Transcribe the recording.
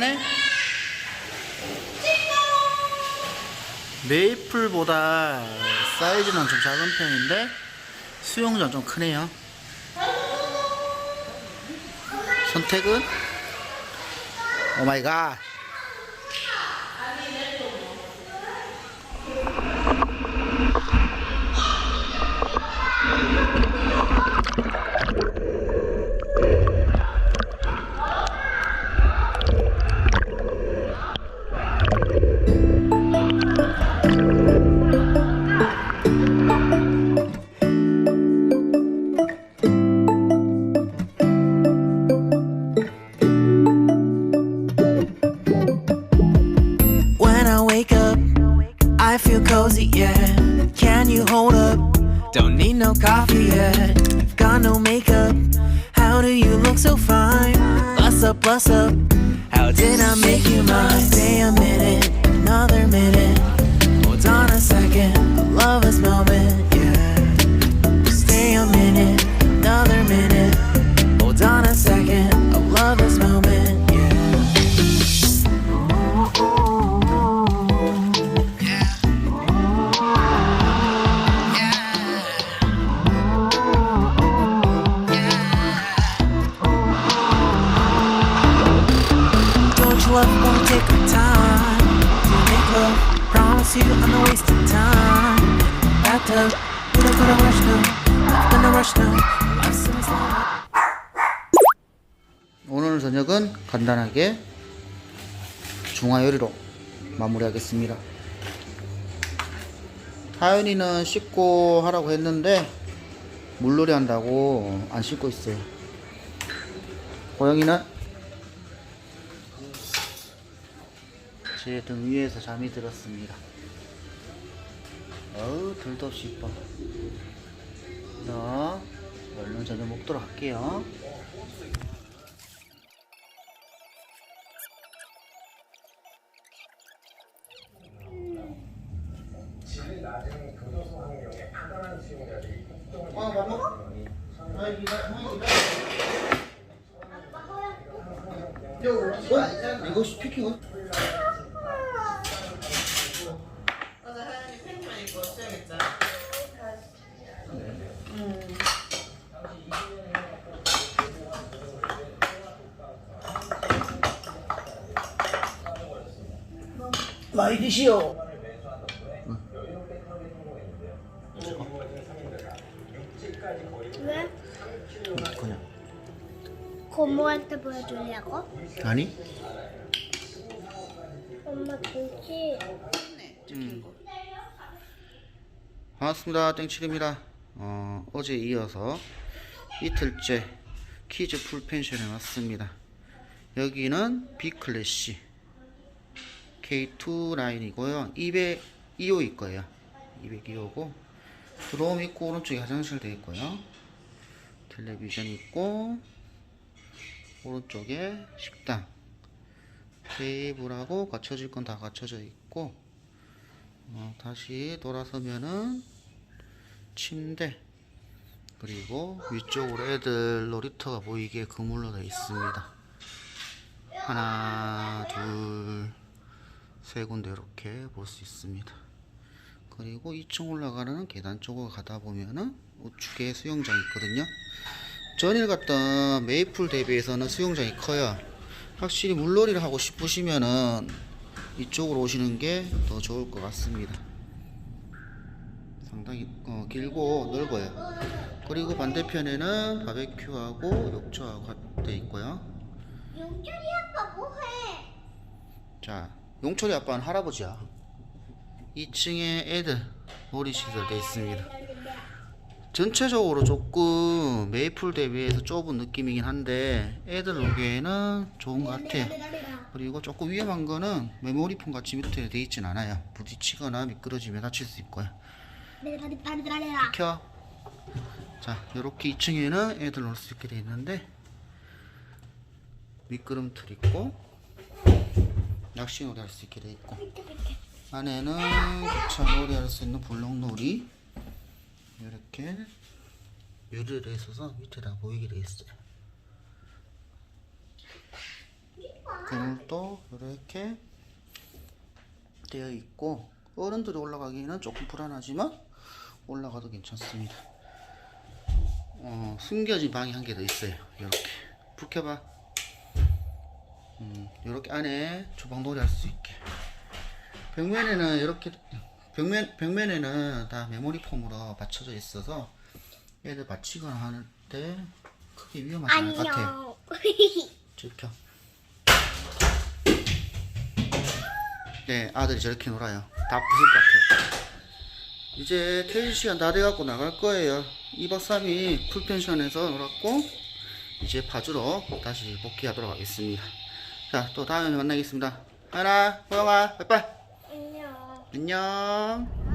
할만해? 메이플보다 사이즈는 좀 작은 편인데 수영장 좀 크네요. 선택은? 오 마이 갓. When How do you look so fine? Buss up, bust up. How did I make you mine? A 오늘 저녁은 간단하게 중화 요리로 마무리하겠습니다. 하연이는 씻고 하라고 했는데 물놀이 한다고 안 씻고 있어요. 고영이는 제 등 위에서 잠이 들었습니다. 어우 둘도 없이 이뻐. 자, 얼른 저녁 먹도록 할게요. 어? 이거 스피킹은? 맞아 하연이 팬만 입고 써야겠다. 많이 드시오. 왜? 그냥. 고모한테 보여주려고? 아니? 엄마 김치 반갑습니다. 땡칠입니다. 어, 어제 이어서 이틀째 키즈 풀펜션에 왔습니다. 여기는 B클래시 K2 라인이고요. 200 2호일 거예요. 202호고 드럼 있고 오른쪽에 화장실 되어 있고요. 텔레비전 있고 오른쪽에 식당 테이블하고 갖춰질 건 다 갖춰져 있고 어, 다시 돌아서면은 침대 그리고 위쪽으로 애들 놀이터가 보이게 그물로 되어 있습니다. 하나, 둘, 세 군데 이렇게 볼 수 있습니다. 그리고 2층 올라가는 계단 쪽으로 가다 보면은 우측에 수영장이 있거든요. 전일 갔던 메이플 대비해서는 수영장이 커요. 확실히 물놀이를 하고 싶으시면은 이쪽으로 오시는 게 더 좋을 것 같습니다. 상당히 어, 길고 넓어요. 그리고 반대편에는 바베큐하고 욕조하고 되어 있고요. 용철이 아빠 뭐해? 자, 용철이 아빠는 할아버지야. 2층에 애들 놀이시설 되어 있습니다. 전체적으로 조금 메이플 대비해서 좁은 느낌이긴 한데 애들 놀기에는 좋은 것 같아요. 그리고 조금 위험한 거는 메모리폼 같이 밑에 돼 있진 않아요. 부딪히거나 미끄러지면 다칠 수 있고요. 켜. 자, 이렇게 2층에는 애들 놀 수 있게 돼 있는데 미끄럼틀 있고 낚시놀이 할 수 있게 돼 있고 안에는 기차 놀이 할 수 있는 블록놀이 이렇게 유리를 있어서 밑에 다 보이게 돼 있어요. 그물도 이렇게 되어 있고 어른들이 올라가기에는 조금 불안하지만 올라가도 괜찮습니다. 어, 숨겨진 방이 한 개 더 있어요. 이렇게 불 켜봐. 음, 이렇게 안에 주방놀이 할 수 있게. 벽면에는 이렇게 벽면 벽면에는 다 메모리 폼으로 받쳐져 있어서 얘들 받치거나 하는 때 크게 위험하지 않을 것 같아요. 지켜. 네, 아들이 저렇게 놀아요. 다 부술 것 같아요. 이제 퇴실 시간 다 돼갖고 나갈 거예요. 2박 3일 풀펜션에서 놀았고, 이제 파주로 다시 복귀하도록 하겠습니다. 자, 또 다음에 만나겠습니다. 하나, 호영아, 빠이빠이. 안녕. 안녕.